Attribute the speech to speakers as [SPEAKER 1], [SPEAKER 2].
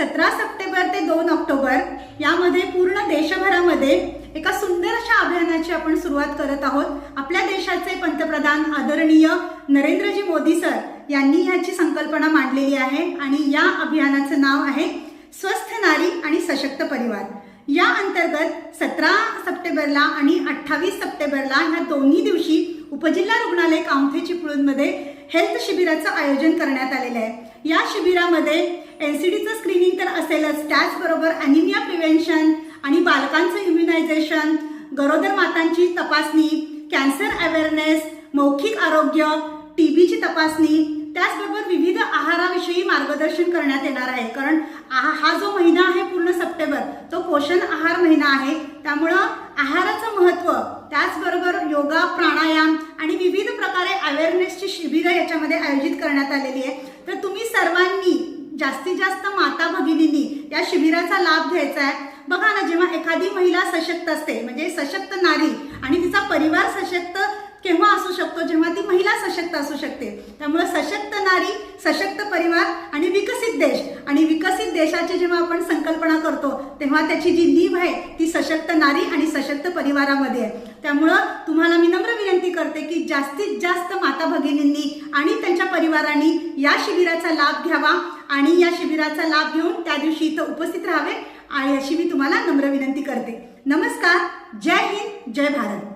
[SPEAKER 1] सतरा सप्टेंबर ते दोन ऑक्टोबर यामध्ये पूर्ण देशभरामध्ये एका सुंदर अशा अभियानाची आपण सुरुवात करत आहोत. आपल्या देशाचे पंतप्रधान आदरणीय नरेंद्रजी मोदी सर यांनी ह्याची संकल्पना मांडलेली आहे आणि या अभियानाचं नाव आहे स्वस्थ नारी आणि सशक्त परिवार. या अंतर्गत सतरा सप्टेंबरला आणि अठ्ठावीस सप्टेंबरला ह्या दोन्ही दिवशी उपजिल्हा रुग्णालय कामथे चिपळूणमध्ये हेल्थ शिबिराचं आयोजन करण्यात आलेलं आहे. या शिबिरामध्ये एन सी डीचं स्क्रीनिंग तर असेलच. त्याचबरोबर अनिमिया प्रिव्हेन्शन आणि बालकांचं इम्युनायझेशन गरोदर मातांची तपासणी कॅन्सर अवेअरनेस मौखिक आरोग्य टी बीची तपासणी त्याचबरोबर विविध आहाराविषयी मार्गदर्शन करण्यात येणार आहे. कारण हा जो महिना आहे पूर्ण सप्टेंबर तो पोषण आहार महिना आहे. त्यामुळं आहाराचं महत्त्व त्याचबरोबर योगा प्राणायाम आणि विविध प्रकारे अवेअरनेसची शिबिरं याच्यामध्ये आयोजित करण्यात आलेली आहे. तर तुम्ही सर्वांनी जास्तीत जास्त माता भगिनींनी या शिबिराचा लाभ घ्यायचा आहे. बघा ना जेव्हा एखादी महिला सशक्त असते म्हणजे सशक्त नारी आणि तिचा परिवार सशक्त केव्हा असू शकतो? जेव्हा ती महिला सशक्त असू शकते. त्यामुळे सशक्त नारी सशक्त परिवार आणि विकसित देश. आणि विकसित देशाची जेव्हा आपण संकल्पना करतो तेव्हा त्याची जी नीव आहे ती सशक्त नारी आणि सशक्त परिवारामध्ये आहे. त्यामुळं तुम्हाला मी नम्र विनंती करते की जास्तीत जास्त माता भगिनींनी आणि त्यांच्या परिवारांनी या शिबिराचा लाभ घ्यावा आणि या शिबिराचा लाभ घेऊन त्या दिवशी इथं उपस्थित राहावे. आणि अशी मी तुम्हाला नम्र विनंती करते. नमस्कार. जय हिंद. जय भारत.